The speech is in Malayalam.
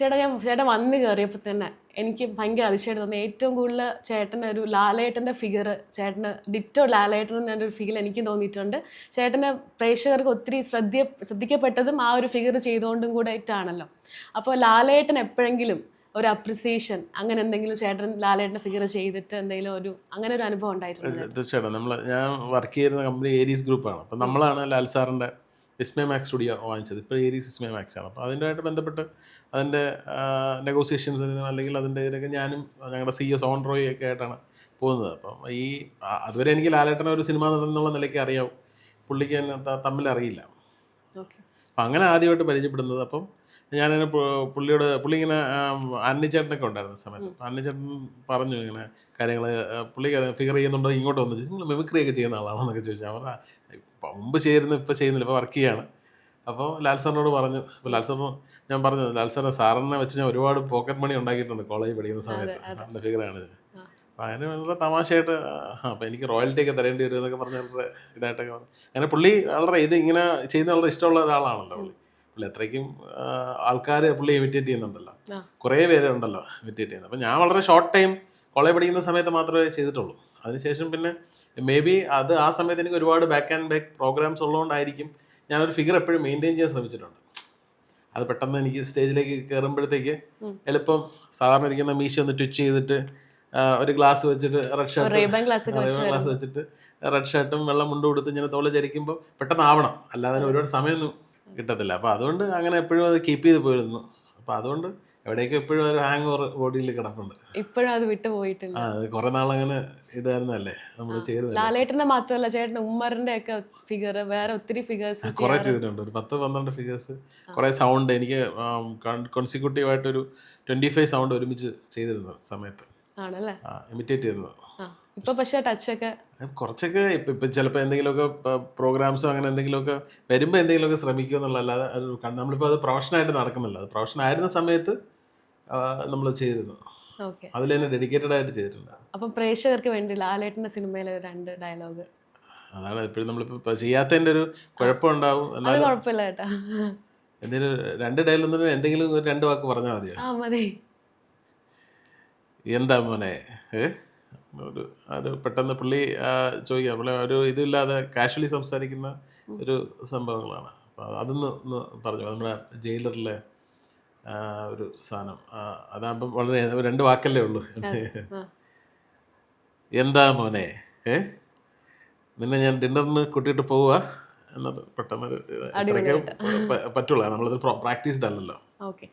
ചേട്ടാ ഞാൻ ചേട്ടൻ വന്ന് കയറിയപ്പോൾ തന്നെ എനിക്ക് ഭയങ്കര അതിശയമായിട്ട് തോന്നി. ഏറ്റവും കൂടുതൽ ചേട്ടന്റെ ഒരു ലാലേട്ടന്റെ ഫിഗർ ചേട്ടന് ഡിറ്റോ ലാലേട്ടൻ എന്നൊരു ഫീൽ എനിക്ക് തോന്നിയിട്ടുണ്ട്. ചേട്ടന് പ്രേക്ഷകർക്ക് ഒത്തിരി ശ്രദ്ധ ശ്രദ്ധിക്കപ്പെട്ടതും ആ ഒരു ഫിഗർ ചെയ്തുകൊണ്ടും കൂടെ ആയിട്ടാണല്ലോ. അപ്പോൾ ലാലേട്ടൻ എപ്പോഴെങ്കിലും ഒരു അപ്രിസിയേഷൻ അങ്ങനെ എന്തെങ്കിലും ചേട്ടൻ ലാലേട്ടന്റെ ഫിഗർ ചെയ്തിട്ട് എന്തെങ്കിലും ഒരു അങ്ങനെ ഒരു അനുഭവം ഉണ്ടായിട്ടുണ്ട്? തീർച്ചയായിട്ടും നമ്മൾ ഞാൻ വർക്ക് ചെയ്യുന്ന കമ്പനി ഏരീസ് ഗ്രൂപ്പാണ് അപ്പം നമ്മളാണ് ലാൽ സാറിന്റെ വിസ്മയ മാക്സ് സ്റ്റുഡിയോ വാങ്ങിച്ചത്. ഇപ്പോൾ ഏരീസ് വിസ്മയ മാക്സ് ആണ്. അപ്പോൾ അതിന്റെയായിട്ട് ബന്ധപ്പെട്ട് അതിന്റെ നെഗോസിയേഷൻസ് അല്ലെങ്കിൽ അതിന്റെ ഇതിലൊക്കെ ഞാനും ഞങ്ങളുടെ സി എസ് ഓൺ റോയി ഒക്കെ ആയിട്ടാണ് പോകുന്നത്. അപ്പം ഈ അതുവരെ എനിക്ക് ലാലേട്ടനെ ഒരു സിനിമ നടൻ എന്നുള്ള നിലയ്ക്ക് അറിയാവും പുള്ളിക്ക് തന്നെ തമ്മിൽ അറിയില്ല അപ്പം അങ്ങനെ ആദ്യമായിട്ട് പരിചയപ്പെടുന്നത്. അപ്പം ഞാനിങ്ങനെ പുള്ളിയോട് പുള്ളി ഇങ്ങനെ അന്നിച്ചേട്ടനൊക്കെ ഉണ്ടായിരുന്ന സമയത്ത്. അപ്പം അന്നിച്ചേട്ടൻ പറഞ്ഞു ഇങ്ങനെ കാര്യങ്ങൾ പുള്ളി ഫിഗർ ചെയ്യുന്നുണ്ടോ ഇങ്ങോട്ട് വന്നു ചോദിച്ചു. നിങ്ങൾ മിമിക്രി ഒക്കെ ചെയ്യുന്ന ആളാണോ എന്നൊക്കെ ചോദിച്ചാൽ അവർ മുമ്പ് ചെയ്യുന്നു ഇപ്പോൾ ചെയ്യുന്നില്ല ഇപ്പോൾ വർക്ക് ചെയ്യാണ്. അപ്പോൾ ലാൽ സാറിനോട് പറഞ്ഞു അപ്പോൾ ലാൽ സാറിന് ഞാൻ പറഞ്ഞു ലാൽ സാറിനെ സാറിനെ വെച്ച് ഞാൻ ഒരുപാട് പോക്കറ്റ് മണി ഉണ്ടാക്കിയിട്ടുണ്ട് കോളേജ് പഠിക്കുന്ന സമയത്ത്. എന്റെ ഫിഗറാണ് അപ്പോൾ അങ്ങനെ വളരെ തമാശയായിട്ട് ആ അപ്പോൾ എനിക്ക് റോയൽറ്റി ഒക്കെ തരേണ്ടി വരും എന്നൊക്കെ പറഞ്ഞ വളരെ ഇതായിട്ടൊക്കെ പറഞ്ഞു. അങ്ങനെ പുള്ളി വളരെ ഇത് ഇങ്ങനെ ചെയ്യുന്ന വളരെ ഇഷ്ടമുള്ള ഒരാളാണല്ലോ പുള്ളി. പുള്ളി അത്രയ്ക്കും ആൾക്കാർ പുള്ളി ഇമിറ്റേറ്റ് ചെയ്യുന്നുണ്ടല്ലോ. കുറേ പേരുണ്ടല്ലോ ഇമിറ്റേറ്റ് ചെയ്യുന്നത്. അപ്പം ഞാൻ വളരെ ഷോർട്ട് ടൈം കോളേജ് പഠിക്കുന്ന സമയത്ത് മാത്രമേ ചെയ്തിട്ടുള്ളൂ. അതിനുശേഷം പിന്നെ മേ ബി അത് ആ സമയത്ത് എനിക്ക് ഒരുപാട് ബാക്ക് ആൻഡ് ബാക്ക് പ്രോഗ്രാംസ് ഉള്ളതുകൊണ്ടായിരിക്കും ഞാനൊരു ഫിഗർ എപ്പോഴും മെയിന്റെയിൻ ചെയ്യാൻ ശ്രമിച്ചിട്ടുണ്ട്. അത് പെട്ടെന്ന് എനിക്ക് സ്റ്റേജിലേക്ക് കയറുമ്പോഴത്തേക്ക് എളുപ്പം സാധാരണ ഇരിക്കുന്ന മീശ ഒന്ന് ട്വിച്ച് ചെയ്തിട്ട് ഒരു ഗ്ലാസ് വെച്ചിട്ട് റെഡ് ഷർട്ട് ഗ്ലാസ് വെച്ചിട്ട് റെഡ് ഷർട്ടും വെള്ളം മുണ്ടും കൊടുത്ത് ഇങ്ങനെ തോളെ ചരിക്കുമ്പോൾ പെട്ടെന്ന് ആവണം. അല്ലാതെ ഒരുപാട് സമയമൊന്നും കിട്ടത്തില്ല. അപ്പോൾ അതുകൊണ്ട് അങ്ങനെ എപ്പോഴും അത് കീപ്പ് ചെയ്ത് പോയിരുന്നു. അപ്പോൾ അതുകൊണ്ട് എവിടെയൊക്കെ എപ്പോഴും ഒരു ഹാങ് ഓവർ ബോഡിയിൽ കിടപ്പുണ്ട്. ഇപ്പോഴും അത് വിട്ടു പോയിട്ടില്ല. ആ അത് കുറേ നാളങ്ങനെ ഇതായിരുന്നല്ലേ? നമ്മൾ ചെയ്തത് ലാലേട്ടന്റെ മാത്രമല്ല ചേട്ടൻ ഉമ്മറിന്റെ ഒക്കെ ഫിഗർ വേറെ ഒത്തിരി ഫിഗേഴ്സ് കുറേ ചെയ്തിട്ടുണ്ട്. ഒരു പത്ത് പന്ത്രണ്ട് ഫിഗേഴ്സ് കുറേ സൗണ്ട് എനിക്ക് കോൺസിക്യൂട്ടീവായിട്ടൊരു ട്വന്റി ഫൈവ് സൗണ്ട് ഒരുമിച്ച് ചെയ്തിരുന്നു സമയത്ത്. ആണല്ലേ? ഇമിറ്റേറ്റ് ആ ഇപ്പൊ പക്ഷെ ടച്ചൊക്കെ കുറച്ചൊക്കെ ഇപ്പം ഇപ്പം ചിലപ്പോൾ എന്തെങ്കിലുമൊക്കെ പ്രോഗ്രാംസോ അങ്ങനെ എന്തെങ്കിലുമൊക്കെ വരുമ്പോൾ എന്തെങ്കിലുമൊക്കെ ശ്രമിക്കുക എന്നുള്ളതല്ലാതെ നമ്മളിപ്പോൾ അത് പ്രൊഫഷനായിട്ട് നടക്കുന്നില്ല. അത് പ്രൊഫഷൻ ആയിരുന്ന സമയത്ത് നമ്മൾ ചെയ്തിരുന്നു. അതിൽ തന്നെ ഡെഡിക്കേറ്റഡ് ആയിട്ട് ചെയ്തിട്ടുണ്ട്. അപ്പൊ പ്രേക്ഷകർക്ക് വേണ്ടി ലാലേട്ടന്റെ സിനിമയിലെ രണ്ട് ഡയലോഗ് അതാണ് എപ്പോഴും നമ്മളിപ്പോ ചെയ്യാത്തതിന്റെ ഒരു കുഴപ്പമുണ്ടാവും എന്നാലും കുഴപ്പമില്ല ചേട്ടാ എന്തെങ്കിലും രണ്ട് ഡയലോഗ് എന്തെങ്കിലും രണ്ട് വാക്ക് പറഞ്ഞാൽ മതിയോ? ആ മതി. എന്താ മോനെ? ഒരു അത് പെട്ടെന്ന് പുള്ളി ചോദിക്കുക പുള്ളി ഒരു ഇതില്ലാതെ കാഷ്വലി സംസാരിക്കുന്ന ഒരു സംഭവങ്ങളാണ്. അപ്പോൾ അതൊന്ന് ഒന്ന് പറഞ്ഞു? നമ്മുടെ ജയിലറിലെ ഒരു സാധനം. അതാകുമ്പം വളരെ രണ്ട് വാക്കല്ലേ ഉള്ളൂ. എന്താ മോനെ? ഏ? നിന്നെ ഞാൻ ഡിന്നറിന് കൂട്ടിയിട്ട് പോവുക എന്നത് പെട്ടെന്നൊരു പറ്റുള്ളൂ. നമ്മളത് പ്രാക്ടീസ്ഡ് അല്ലല്ലോ. ഓക്കെ.